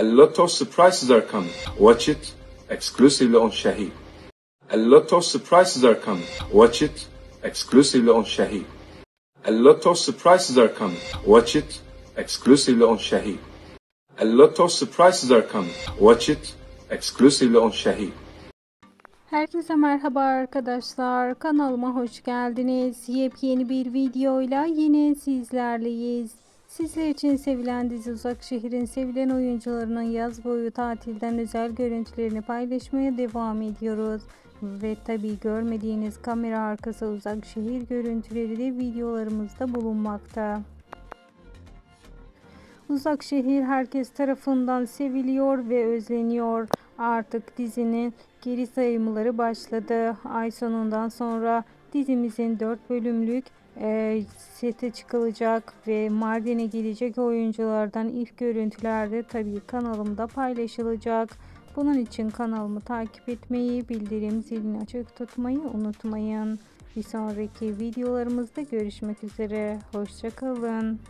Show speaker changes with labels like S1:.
S1: A lot of surprises are coming. Watch it exclusively on Shahid. A lot of surprises are coming. Watch it exclusively on Shahid. A lot of surprises are coming. Watch it exclusively on Shahid. A lot of surprises are coming. Watch it exclusively on Shahid.
S2: Herkese merhaba arkadaşlar. Kanalıma hoş geldiniz. Yepyeni bir videoyla yine sizlerleyiz. Sizler için sevilen dizi Uzak Şehir'in sevilen oyuncularının yaz boyu tatilden özel görüntülerini paylaşmaya devam ediyoruz. Ve tabi görmediğiniz kamera arkası Uzak Şehir görüntüleri de videolarımızda bulunmakta. Uzak şehir herkes tarafından seviliyor ve özleniyor. Artık dizinin geri sayımları başladı. Ay sonundan sonra dizimizin 4 bölümlük e, sete çıkılacak ve Mardin'e gelecek oyunculardan ilk görüntüler de tabii kanalımda paylaşılacak. Bunun için kanalımı takip etmeyi, bildirim zilini açık tutmayı unutmayın. Bir sonraki videolarımızda görüşmek üzere. Hoşçakalın.